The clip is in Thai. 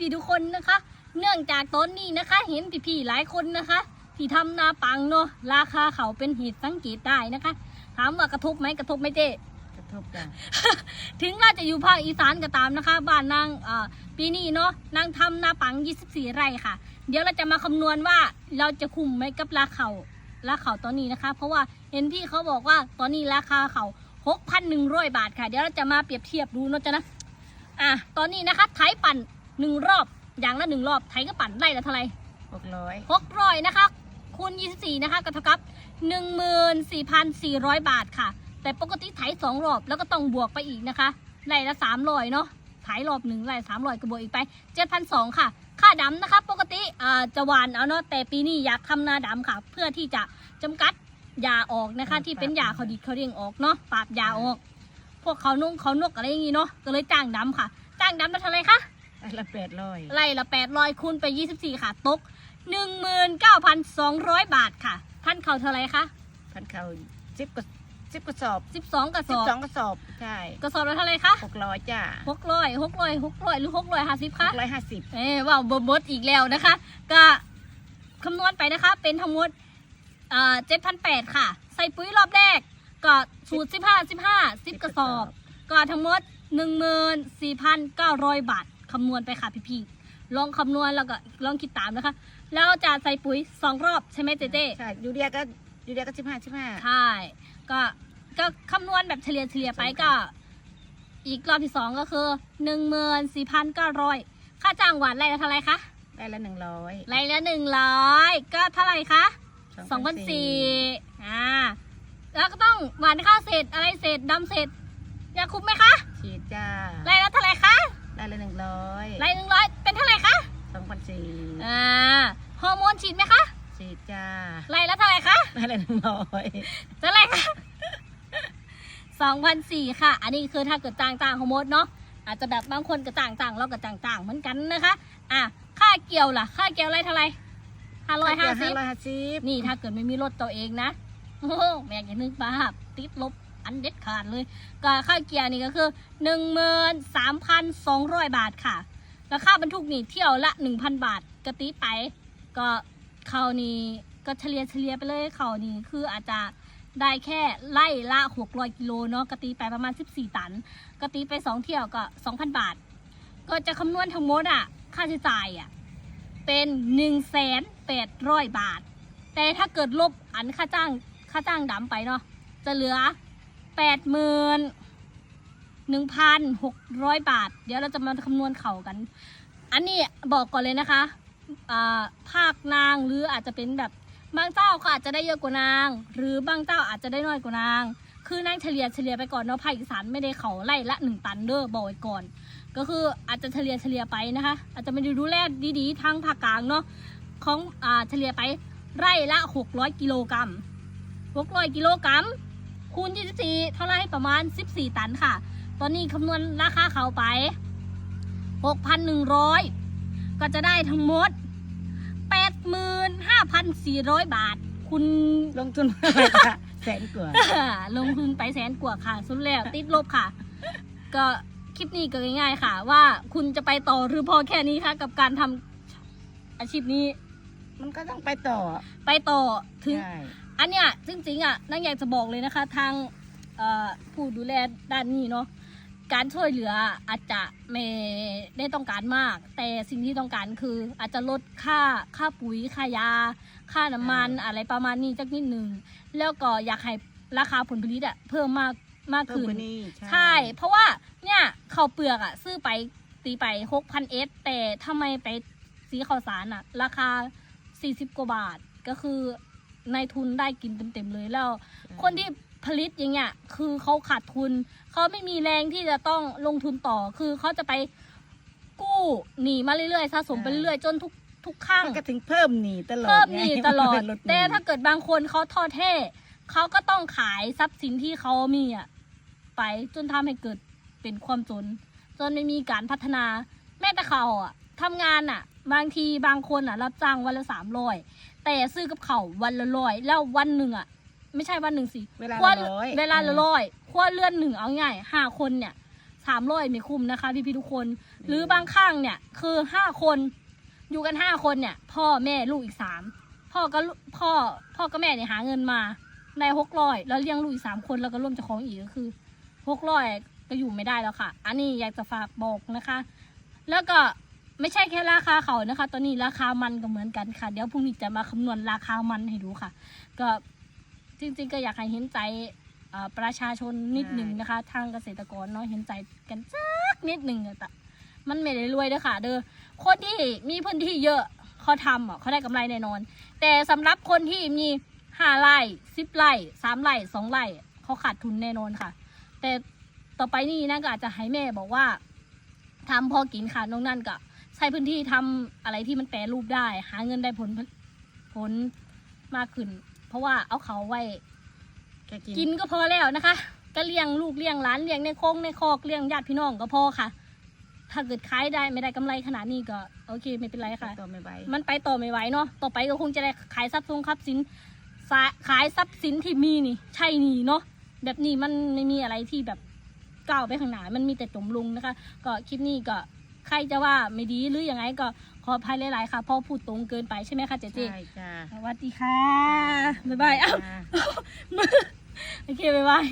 พี่ๆทุกคนนะคะ เนื่องจากตอนนี้นะคะ เห็นพี่ๆหลายคนนะคะที่ทำนาปังเนาะราคาเขาเป็นเหตุสังเกตได้นะคะ ถามว่ากระทบไหมกระทบไหมเจ๊กระทบกันถึงเราจะอยู่ภาคอีสานก็ตามนะคะ บ้านนางเอ่อปีนี้เนาะนางทำนาปัง 24 ไร่ค่ะ เดี๋ยวเราจะมาคำนวณว่าเราจะคุ้มไหมกับราเขาราเขาตอนนี้นะคะ เพราะว่าเห็นพี่เขาบอกว่าตอนนี้ราคาเขา6,100 บาทค่ะ เดี๋ยวเราจะมาเปรียบเทียบดูเนาะจ๊ะนะอะตอนนี้นะคะไถปั่น หนึ่งรอบอย่างละหนึ่งรอบไถก็ปั่นไร่ละเท่าไหร่หกร้อยหกร้อยนะคะคูณ24นะคะก็เท่ากับ14,400บาทค่ะ แต่ปกติไถสองรอบแล้วก็ต้องบวกไปอีกนะคะไร่ละ300เนาะไถรอบหนึ่งไร่300ก็บวกอีกไป7,200ค่ะ ค่าดำนะคะ ปกติอ่าจะหวานเอาเนาะแต่ปีนี้อยากทำนาดำค่ะ เพื่อที่จะจำกัดยาออกนะคะ ที่เป็นยาเขาดีเขาเรียงออกเนาะปราบยาออก พวกเขานุ่งเขานกอะไรอย่างงี้เนาะก็เลยจ้างดำค่ะ จ้างดำมาเท่าไหรคะได้ ละแปดร้อยไล่ละ800คูณไป24ค่ะ ตก19,200บาทค่ะท่านเขาเท่าไหรคะพันเขาสิบกระสิบกระสอบ12กระสสิบอบสองกระสอบใช่กระสอบละเท่าไหรคะหกร้อยจ้า600 600 600หรือ650หคะ กร้อยห้าสิบ เอ้ว้าวเบอร์บดอีกแล้วนะคะ ก็คำนวณไปนะคะ เป็นทั้งหมดอ่า7,800ค่ะ ใส่ปุ๋ยรอบแรก ก็สูตร15 15 10กระสอบ ก็ทั้งหมด14,900บาท คำนวณไปค่ะพี่ๆลองคำนวณแล้วก็ลองคิดตามนะคะ แล้วจะใส่ปุ๋ย2รอบใช่ไหมเจเจใช่ยูเรียก็ยูเรียก็สิบห้าสิบห้าใช่ก็ก็คำนวณแบบเฉลี่ยเฉลี่ยไปก็ อีกรอบที่สองก็คือ14,900ค่าจ้างหวานไร่ละเท่าไหรคะได้ละหนึ่งร้อยไร่ละ100ก็เท่าไหร่คะ2,400อ่าแล้วก็ต้องหวานข้าวเสร็จอะไรเสร็จดำเสร็จยาคุมไหมคะฉีดจ้าไร่ละเท่า ไหร่คะได้ละหนึ่งร้อยไร่หนึ่งร้อยเป็นเท่าไหร่คะสองพันสี่อ่าฮอร์โมนฉีดไหมคะฉีดจ้าไร่ละเท่าไหร่คะได้ละหนึ่งร้อยเท่าไหร่คะสองพันสี่ค่ะ อันนี้คือถ้าเกิดจ้างจ้างฮอร์โมนเนาะอาจจะแบบบางคนก็จ้างจ้างเราก็จ้างจ้างเหมือนกันนะคะอะค่าเกี่ยวล่ะ ค่าเกี่ยวไร่เท่าไหร่ห้าร้อยห้าสิบร้อยห้าสิบนี่ถ้าเกิดไม่มีรถตัวเองนะโอ้โหแม่งอย่านึกภาพติดลบ อันเด็ดขาดเลยก็ค่าเกียร์นี่ก็คือหนึ่งหมื่นสามพันสองร้อยบาทค่ะแล้วค่าบรรทุกนี่เที่ยวละหนึ่งพันบาทกะติไป ก็เขานี่ก็เฉลี่ยเฉลี่ยไปเลยเขานี่คืออาจจะได้แค่ไล่ละหกร้อยกิโลเนาะกะติไปประมาณสิบสี่ตันกะติไปสองเที่ยวก็สองพันบาท ก็จะคำนวณทั้งหมดอะ ค่าใช้จ่ายอะ เป็นหนึ่งแสนแปดร้อยบาท แต่ถ้าเกิดลบอันค่าจ้างค่าจ้างดำไปเนาะจะเหลือ แปดหมื่นหนึ่งพันหกร้อยบาท เดี๋ยวเราจะมาคำนวณเข่ากัน อันนี้บอกก่อนเลยนะคะภาคนางหรืออาจจะเป็นแบบบางเจ้าก็อาจจะได้เยอะกว่านาง หรือบางเจ้าอาจจะได้น้อยกว่านาง คือนางเฉลี่ยเฉลี่ยไปก่อนเนาะภาคอีสานไม่ได้เขาไล่ละหนึ่งตันเด้อบอกไว้ก่อน ก็คืออาจจะเฉลี่ยเฉลี่ยไปนะคะ อาจจะไม่ได้ดูแลดีๆทางภาคกลางเนาะของอ่าเฉลี่ยไปไร่ละ600กิโลกรัม600กิโลกรัม คูณ 24 เท่าไรประมาณ 14 ตันค่ะ ตอนนี้คำนวณราคาเขาไป 6,100 ก็จะได้ทั้งหมด 85,400 บาท คุณลงทุนเท่าไหร่จ้ะแสนกว่าลงทุนไปแสนกว่าค่ะ สุดแล้วติดลบค่ะ ก็คลิปนี้ก็ง่ายๆค่ะ ว่าคุณจะไปต่อหรือพอแค่นี้คะกับการทำอาชีพนี้ มันก็ต้องไปต่อ ไปต่อถึงใช่ อันเนี้ยจริงๆอะนั่งอยากจะบอกเลยนะคะ ทางเอ่อผู้ดูแลด้านนี้เนาะการช่วยเหลืออาจจะไม่ได้ต้องการมาก แต่สิ่งที่ต้องการคืออาจจะลดค่าค่าปุ๋ยค่ายา ค่าน้ำมันอะไรประมาณนี้จักนิดหนึ่งแล้วก็อยากให้ราคาผลผลิตอะเพิ่มมากมากเพิ่มขึ้นกว่านี้ใช่ เพราะว่าเนี่ยข้าวเปลือกอะซื้อไปตีไปหกพันเอสแต่ทำไมไปสีข้าวสารอะราคาสี่สิบกว่าบาทก็คือในายทุนได้กินเต็มๆเลยแล้ว คนที่ผลิตอย่างเงี้ยคือเขาขาดทุนเขาไม่มีแรงที่จะต้องลงทุนต่อ คือเขาจะไปกู้หนีมาเรื่อยๆสะสมไปเรื่อยๆจนทุกทุกข้างมันก็ถึงเพิ่มหนีตลอดเพิ่มหไงนี้ตลอดลหนี้แต่ถ้าเกิดบางคนเขาท้อแท้เขาก็ต้องขายทรัพย์สินที่เขามีอะไปจนทำให้เกิดเป็นความจน จนไม่มีการพัฒนาแม้แต่เขาอะทำงานอะ บางทีบางคนอะ รับจ้างวันละสามร้อย แต่ซื้อกับเขาววันละร้อยแล้ววันหนึ่งอะ ไม่ใช่วันหนึ่งสิเวลาครัวละร้อย เวลาละร้อยครัวเรือนหนึ่งเอาง่ายห้าคนเนี่ยสามร้อยไม่คุ้มนะคะ พี่พี่ๆทุกคน หรือบางข้างเนี่ยคือห้าคน อยู่กันห้าคนเนี่ย พ่อแม่ลูกอีกสามพ่อก็ลูพ่อพ่อกับแม่เนี่ยหาเงินมาในหกร้อยแล้วเลี้ยงลูกอีกสามคนแล้วก็ร่วมเจ้าของอีกก็คือหกร้อยก็อยู่ไม่ได้แล้วค่ะ อันนี้อยากจะฝากบอกนะคะ แล้วก็ ไม่ใช่แค่ราคาเขานะคะ ตอนนี้ราคามันก็เหมือนกันค่ะ เดี๋ยวพรุ่งนี้จะมาคำนวณราคามันให้ดูค่ะ ก็จริง ๆ ก็อยากให้เห็นใจประชาชนนิดหนึ่งนะคะ ทางเกษตรกรเนาะเห็นใจกันสักนิดหนึ่งแต่มันไม่ได้รวยเด้อค่ะ เด้อคนที่มีพื้นที่เยอะเขาทำอะเขาได้กำไรแน่นอน แต่สำหรับคนที่มีห้าไร่สิบไร่สามไร่สองไร่เขาขาดทุนแน่นอนค่ะ แต่ต่อไปนี่นะก็อาจจะให้แม่บอกว่าทำพอกินค่ะน้องนั่นก็ ใช้พื้นที่ทำอะไรที่มันแปรรูปได้ หาเงินได้ผลผลมากขึ้น เพราะว่าเอาเขาไว้แกกินกินก็พอแล้วนะคะ ก็เลี้ยงลูกเลี้ยงหลานเลี้ยงในโคงในคอกเลี้ยงญาติพี่น้องก็พอค่ะ ถ้าเกิดขายได้ไม่ได้กำไรขนาดนี้ก็โอเคไม่เป็นไรค่ะต่อไม่ไหวมันไปต่อไม่ไหวเนาะต่อไปก็คงจะได้ขายทรัพย์ทรงทรัพย์สินสาขายทรัพย์สินที่มีนี่ ใช่นี่เนาะแบบนี้มันไม่มีอะไรที่แบบก้าวไปข้างหน้ามันมีแต่จมลงนะคะ ก็คลิปนี้ก็ ใครจะว่าไม่ดีหรือยังไงก็ขออภัยหลายๆค่ะเพราะพูดตรงเกินไปใช่ไหมคะเจ๊เจ๊ใช่จ้าสวัสดีค่ะบ๊ายบายอ้าวจ้าโอเคบ๊ายบาย